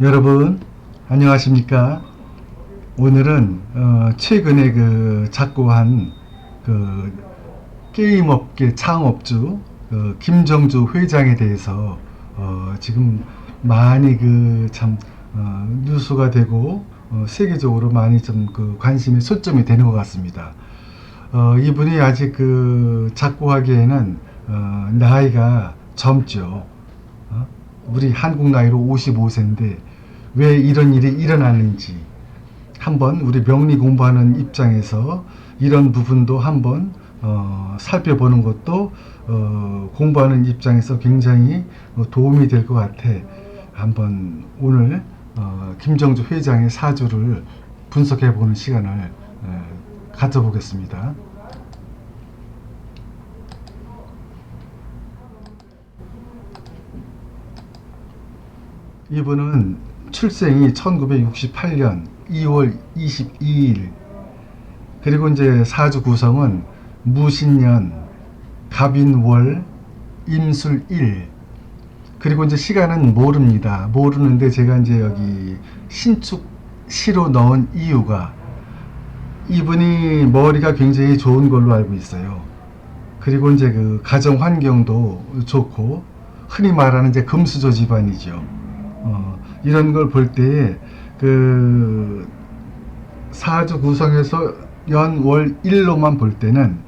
여러분 안녕하십니까? 오늘은 어, 최근에 그 작고한 그 게임업계 창업주 어, 김정주 회장에 대해서 어, 지금 많이 그참 어, 뉴스가 되고 어, 세계적으로 많이 좀 그 관심의 초점이 되는 것 같습니다. 어, 이분이 아직 그 작고하기에는 어, 나이가 젊죠. 어? 우리 한국 나이로 55세인데 왜 이런 일이 일어나는지 한번 우리 명리 공부하는 입장에서 이런 부분도 한번 어, 살펴보는 것도 어, 공부하는 입장에서 굉장히 어, 도움이 될 것 같아. 한번 오늘 어, 김정주 회장의 사주를 분석해 보는 시간을 어, 가져보겠습니다. 이분은 출생이 1968년 2월 22일. 그리고 이제 사주 구성은 무신년 갑인월 임술일. 그리고 이제 시간은 모릅니다. 모르는데 제가 이제 여기 신축 시로 넣은 이유가 이분이 머리가 굉장히 좋은 걸로 알고 있어요. 그리고 이제 그 가정 환경도 좋고 흔히 말하는 이제 금수저 집안이죠. 어, 이런 걸 볼 때에 그 사주 구성에서 연월 일로만 볼 때는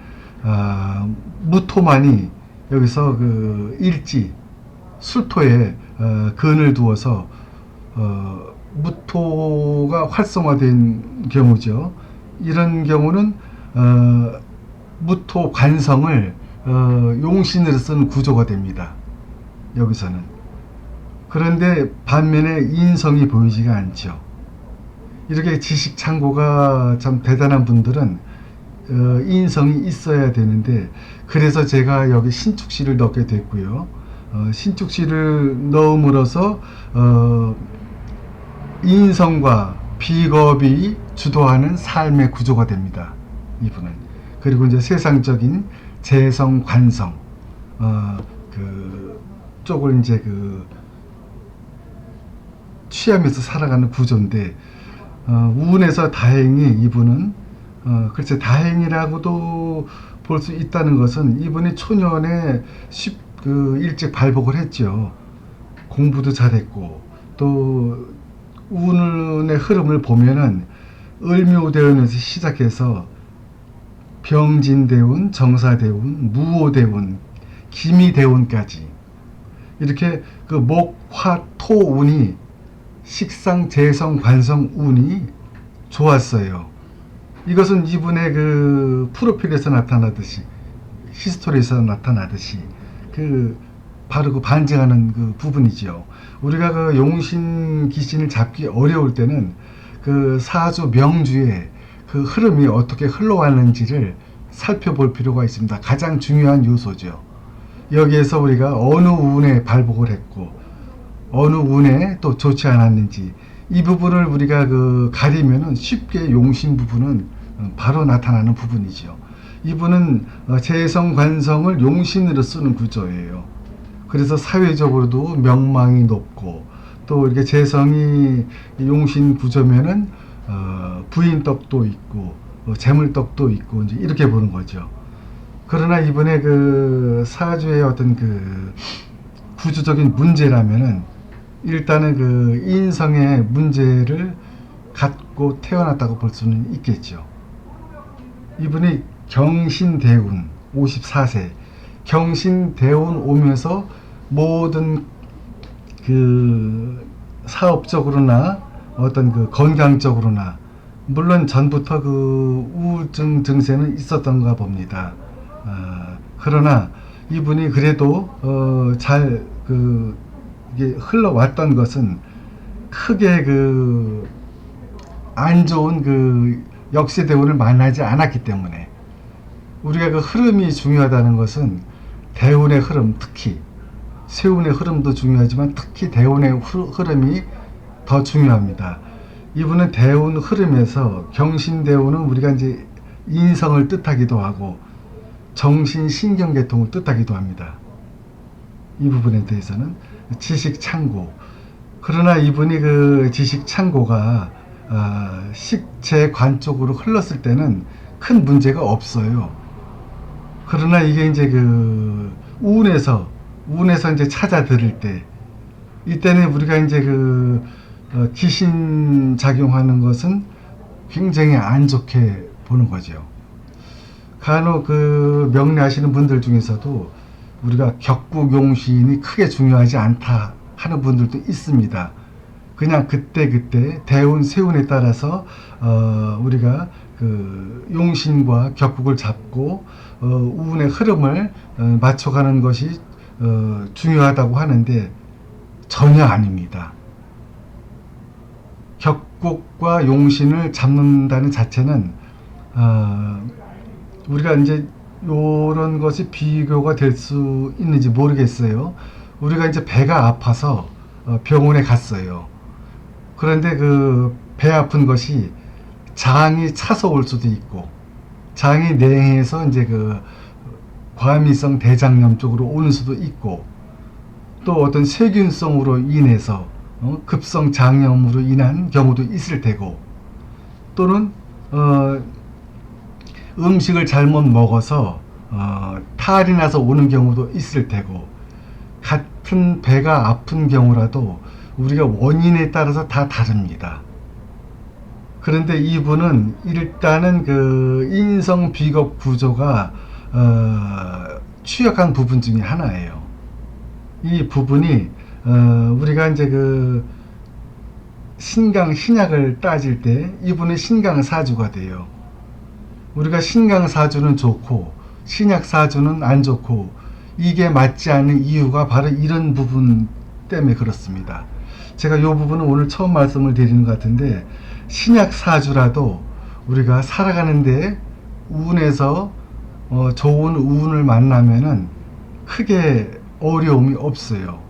아, 무토만이 여기서 그 일지 술토에 어, 근을 두어서 어, 무토가 활성화된 경우죠. 이런 경우는 어, 무토 관성을 어, 용신으로 쓰는 구조가 됩니다. 여기서는. 그런데 반면에 인성이 보이지가 않죠. 이렇게 지식 창고가 참 대단한 분들은 어, 인성이 있어야 되는데 그래서 제가 여기 신축시를 넣게 됐고요. 어, 신축시를 넣음으로써 어, 인성과 비겁이 주도하는 삶의 구조가 됩니다. 이분은 그리고 이제 세상적인 재성 관성 어, 그 쪽을 이제 그 취하면서 살아가는 구조인데 어, 운에서 다행히 이분은 어, 글쎄 다행이라고도 볼 수 있다는 것은 이분이 초년에 쉽, 그 일찍 발복을 했죠. 공부도 잘했고 또 운의 흐름을 보면은 을묘대운에서 시작해서 병진대운, 정사대운, 무오대운, 기미대운까지 이렇게 그 목, 화, 토 운이 식상, 재성, 관성 운이 좋았어요. 이것은 이분의 그 프로필에서 나타나듯이 히스토리에서 나타나듯이 그 바로 그 반증하는 그 부분이죠. 우리가 그 용신 귀신을 잡기 어려울 때는 그 사주 명주의 그 흐름이 어떻게 흘러왔는지를 살펴볼 필요가 있습니다. 가장 중요한 요소죠. 여기에서 우리가 어느 운에 발복을 했고 어느 운에 또 좋지 않았는지 이 부분을 우리가 그 가리면은 쉽게 용신 부분은 어, 바로 나타나는 부분이죠. 이분은 어, 재성 관성을 용신으로 쓰는 구조예요. 그래서 사회적으로도 명망이 높고 또 이렇게 재성이 용신 구조면은 어, 부인덕도 있고 어, 재물덕도 있고 이제 이렇게 보는 거죠. 그러나 이번에 그 사주의 어떤 그 구조적인 문제라면은 일단은 그 인성의 문제를 갖고 태어났다고 볼 수는 있겠죠. 이분이 경신대운 54세 경신대운 오면서 모든 그 사업적으로나 어떤 그 건강적으로나 물론 전부터 그 우울증 증세는 있었던가 봅니다. 아, 그러나 이분이 그래도 어, 잘그 이게 흘러왔던 것은 크게 그 안 좋은 그 역세 대운을 만나지 않았기 때문에 우리가 그 흐름이 중요하다는 것은 대운의 흐름 특히 세운의 흐름도 중요하지만 특히 대운의 흐름이 더 중요합니다. 이분은 대운 흐름에서 경신대운은 우리가 이제 인성을 뜻하기도 하고 정신 신경계통을 뜻하기도 합니다. 이 부분에 대해서는 지식 창고 그러나 이분이 그 지식 창고가 아, 식재 관 쪽으로 흘렀을 때는 큰 문제가 없어요. 그러나 이게 이제 그 운에서 운에서 이제 찾아 들을 때 이때는 우리가 이제 그 어, 귀신 작용하는 것은 굉장히 안 좋게 보는 거죠. 간혹 그 명리하시는 분들 중에서도 우리가 격국용신이 크게 중요하지 않다 하는 분들도 있습니다. 그냥 그때 그때 대운 세운에 따라서 어, 우리가 그 용신과 격국을 잡고 어, 운의 흐름을 어, 맞춰가는 것이 어, 중요하다고 하는데 전혀 아닙니다. 격국과 용신을 잡는다는 자체는 어, 우리가 이제 요런 것이 비교가 될 수 있는지 모르겠어요. 우리가 이제 배가 아파서 어, 병원에 갔어요. 그런데 그 배 아픈 것이 장이 차서 올 수도 있고 장이 냉해서 이제 그 과미성 대장염 쪽으로 오는 수도 있고 또 어떤 세균성으로 인해서 어, 급성 장염으로 인한 경우도 있을 테고 또는 어, 음식을 잘못 먹어서 어, 탈이 나서 오는 경우도 있을 테고 같은 배가 아픈 경우라도 우리가 원인에 따라서 다 다릅니다. 그런데 이분은 일단은 그 인성 비겁 구조가 어, 취약한 부분 중에 하나예요. 이 부분이 어, 우리가 이제 그 신강 신약을 따질 때 이분은 신강 사주가 돼요. 우리가 신강 사주는 좋고 신약 사주는 안 좋고 이게 맞지 않는 이유가 바로 이런 부분 때문에 그렇습니다. 제가 이 부분은 오늘 처음 말씀을 드리는 것 같은데 신약 사주라도 우리가 살아가는데 운에서 어, 좋은 운을 만나면은 크게 어려움이 없어요.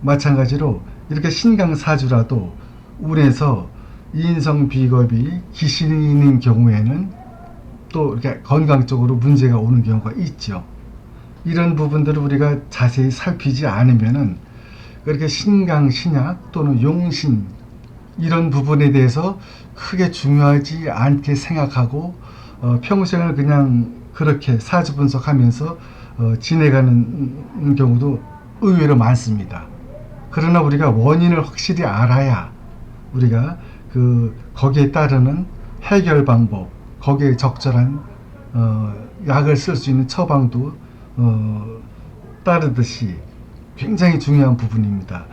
마찬가지로 이렇게 신강 사주라도 운에서 인성 비겁이 귀신이 있는 경우에는 또 이렇게 건강적으로 문제가 오는 경우가 있죠. 이런 부분들을 우리가 자세히 살피지 않으면은 그렇게 신강 신약 또는 용신 이런 부분에 대해서 크게 중요하지 않게 생각하고 어, 평생을 그냥 그렇게 사주 분석하면서 어, 지내가는 경우도 의외로 많습니다. 그러나 우리가 원인을 확실히 알아야 우리가 그 거기에 따르는 해결 방법, 거기에 적절한 어, 약을 쓸 수 있는 처방도 어, 따르듯이 굉장히 중요한 부분입니다.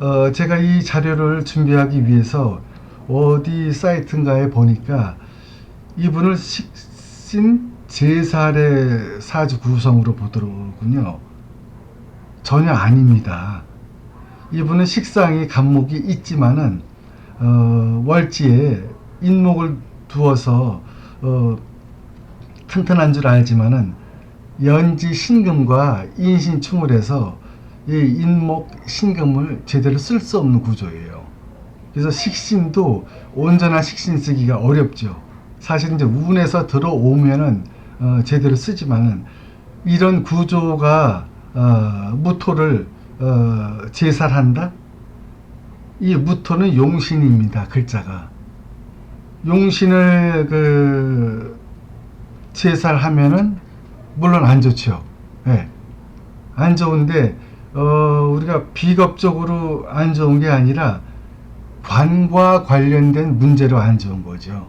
어, 제가 이 자료를 준비하기 위해서 어디 사이트인가에 보니까 이분을 식신 제살의 사주 구성으로 보더군요. 전혀 아닙니다. 이분은 식상이 간목이 있지만은 어, 월지에 인목을 두어서 어, 튼튼한 줄 알지만은 연지 신금과 인신충을 해서 이 인목 신금을 제대로 쓸 수 없는 구조예요. 그래서 식신도 온전한 식신 쓰기가 어렵죠. 사실 이제 운에서 들어오면은 어, 제대로 쓰지만은 이런 구조가 어, 무토를 어, 제살한다. 이 무토는 용신입니다. 글자가 용신을 그 제살하면은 물론 안 좋죠. 예. 안 좋은데 어, 우리가 비겁적으로 안 좋은 게 아니라 관과 관련된 문제로 안 좋은 거죠.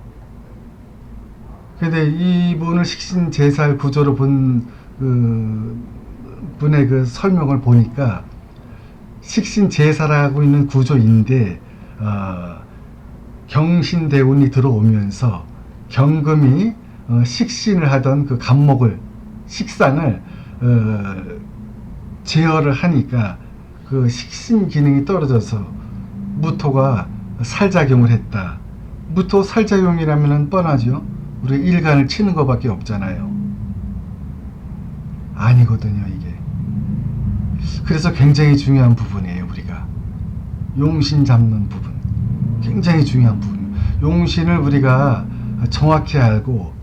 근데 이분을 식신 제살 구조로 본 그, 분의 그 설명을 보니까 식신 제사라고 있는 구조인데 어, 경신대운이 들어오면서 경금이 어, 식신을 하던 그 간목을 식상을 어, 제어를 하니까 그 식신 기능이 떨어져서 무토가 살작용을 했다. 무토 살작용이라면 뻔하죠. 우리 일간을 치는 것밖에 없잖아요. 아니거든요, 이게. 그래서 굉장히 중요한 부분이에요, 우리가. 용신 잡는 부분. 굉장히 중요한 부분. 용신을 우리가 정확히 알고,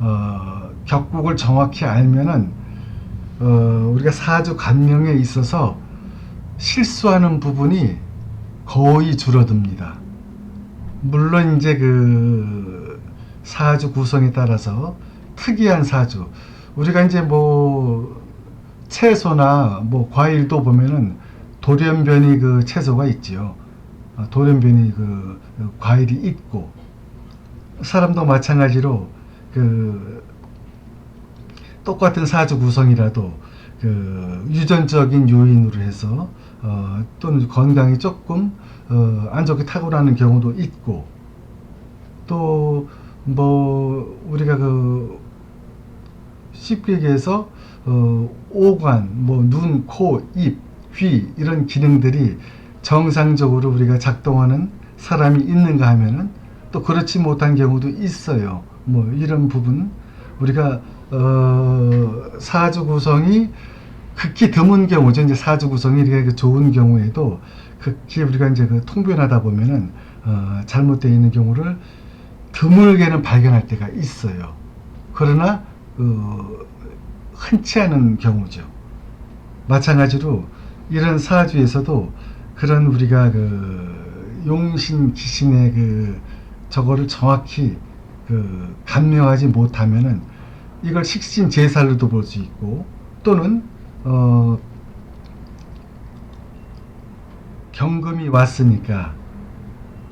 어, 격국을 정확히 알면은, 어, 우리가 사주 간명에 있어서 실수하는 부분이 거의 줄어듭니다. 물론 이제 그 사주 구성에 따라서 특이한 사주 우리가 이제 뭐 채소나 뭐 과일도 보면은 돌연변이 그 채소가 있지요. 아, 돌연변이 그 과일이 있고 사람도 마찬가지로 그 똑같은 사주 구성이라도 그 유전적인 요인으로 해서 어, 또는 건강이 조금 어, 안 좋게 타고나는 경우도 있고 또 뭐 우리가 그 쉽게 얘기해서 어, 오관, 뭐 눈, 코, 입, 귀 이런 기능들이 정상적으로 우리가 작동하는 사람이 있는가 하면은 또 그렇지 못한 경우도 있어요. 뭐 이런 부분 우리가 어, 사주 구성이 극히 드문 경우죠. 이제 사주 구성이 이렇게 그 좋은 경우에도 극히 우리가 이제 그 통변하다 보면은 어, 잘못되어 있는 경우를 드물게는 발견할 때가 있어요. 그러나 그 흔치 않은 경우죠. 마찬가지로 이런 사주에서도 그런 우리가 그 용신 기신의 그 저거를 정확히 그 감명하지 못하면은 이걸 식신 제살로도 볼 수 있고 또는 어 경금이 왔으니까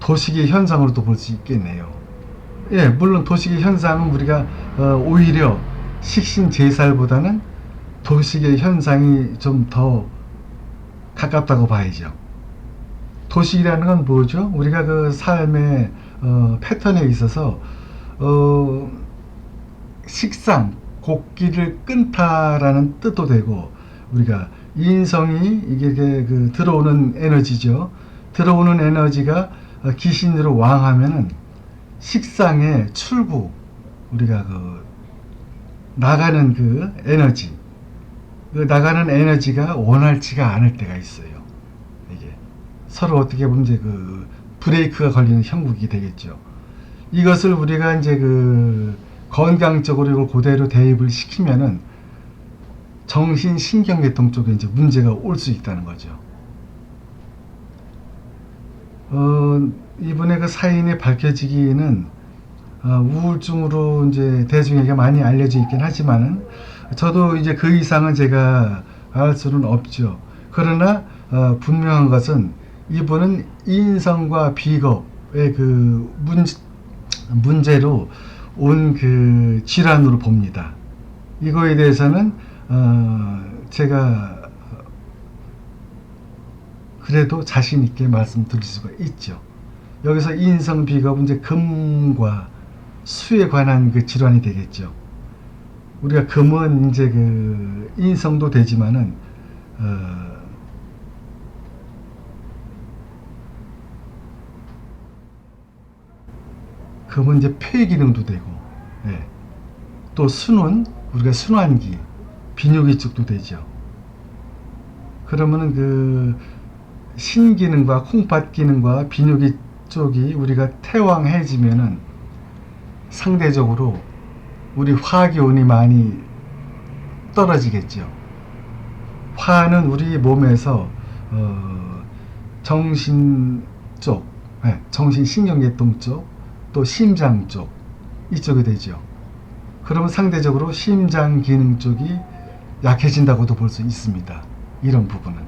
도식의 현상으로도 볼 수 있겠네요. 예, 물론 도식의 현상은 우리가 어, 오히려 식신 제살보다는 도식의 현상이 좀 더 가깝다고 봐야죠. 도식이라는 건 뭐죠? 우리가 그 삶의 어, 패턴에 있어서 어, 식상, 곡기를 끊다라는 뜻도 되고 우리가 인성이 이게 그 들어오는 에너지죠. 들어오는 에너지가 어, 기신으로 왕하면은 식상의 출구 우리가 그 나가는 그 에너지 그 나가는 에너지가 원활치가 않을 때가 있어요. 서로 어떻게 보면 이제 그 브레이크가 걸리는 형국이 되겠죠. 이것을 우리가 이제 그 건강적으로 이걸 그대로 대입을 시키면은 정신 신경계통 쪽에 이제 문제가 올 수 있다는 거죠. 어, 이번에 그 사인이 밝혀지기는 어, 우울증으로 이제 대중에게 많이 알려져 있긴 하지만은 저도 이제 그 이상은 제가 알 수는 없죠. 그러나 어, 분명한 것은 이분은 인성과 비겁의 그 문, 문제로 온 그 질환으로 봅니다. 이거에 대해서는 어, 제가 그래도 자신 있게 말씀드릴 수가 있죠. 여기서 인성 비겁은 이제 금과 수에 관한 그 질환이 되겠죠. 우리가 금은 이제 그 인성도 되지만은 어, 금은 이제 폐 기능도 되고, 예. 또 순은 우리가 순환기, 비뇨기 쪽도 되죠. 그러면은 그 신기능과 콩팥 기능과 비뇨기 쪽이 우리가 태왕해지면은 상대적으로 우리 화기운이 많이 떨어지겠죠. 화는 우리 몸에서 어, 정신 쪽, 네, 정신 신경계통 쪽, 또 심장 쪽 이쪽이 되죠. 그러면 상대적으로 심장 기능 쪽이 약해진다고도 볼 수 있습니다. 이런 부분은.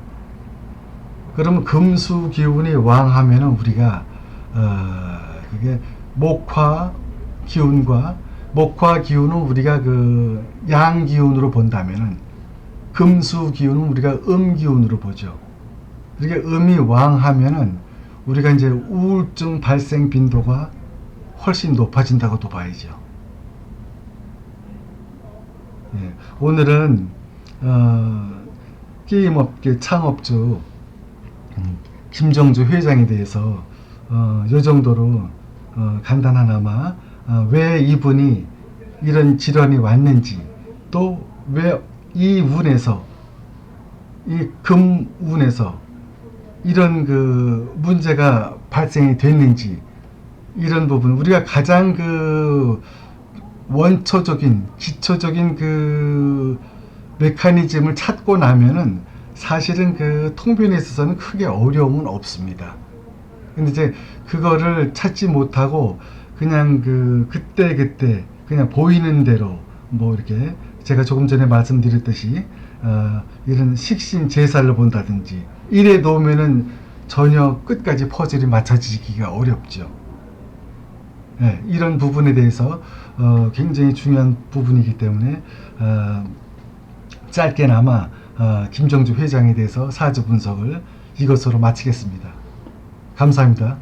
그러면 금수 기운이 왕하면은 우리가 어, 그게 목화 기운과 목화 기운은 우리가 그 양 기운으로 본다면은 금수 기운은 우리가 음 기운으로 보죠. 그러니까 음이 왕하면은 우리가 이제 우울증 발생 빈도가 훨씬 높아진다고도 봐야죠. 예, 오늘은 어, 게임업계 창업주 음, 김정주 회장에 대해서 어, 요 정도로 어, 간단하나마 어, 왜 이분이 이런 질환이 왔는지 또 왜 이 운에서 이 금운에서 이런 그 문제가 발생이 됐는지 이런 부분 우리가 가장 그 원초적인 기초적인 그 메커니즘을 찾고 나면은 사실은 그 통변에 있어서는 크게 어려움은 없습니다. 근데 이제 그거를 찾지 못하고 그냥 그 그때 그때 그냥 보이는 대로 뭐 이렇게 제가 조금 전에 말씀드렸듯이 어, 이런 식신 제사를 본다든지 이래 놓으면은 전혀 끝까지 퍼즐이 맞춰지기가 어렵죠. 네, 이런 부분에 대해서 어, 굉장히 중요한 부분이기 때문에 어, 짧게나마 어, 김정주 회장에 대해서 사주 분석을 이것으로 마치겠습니다. 감사합니다.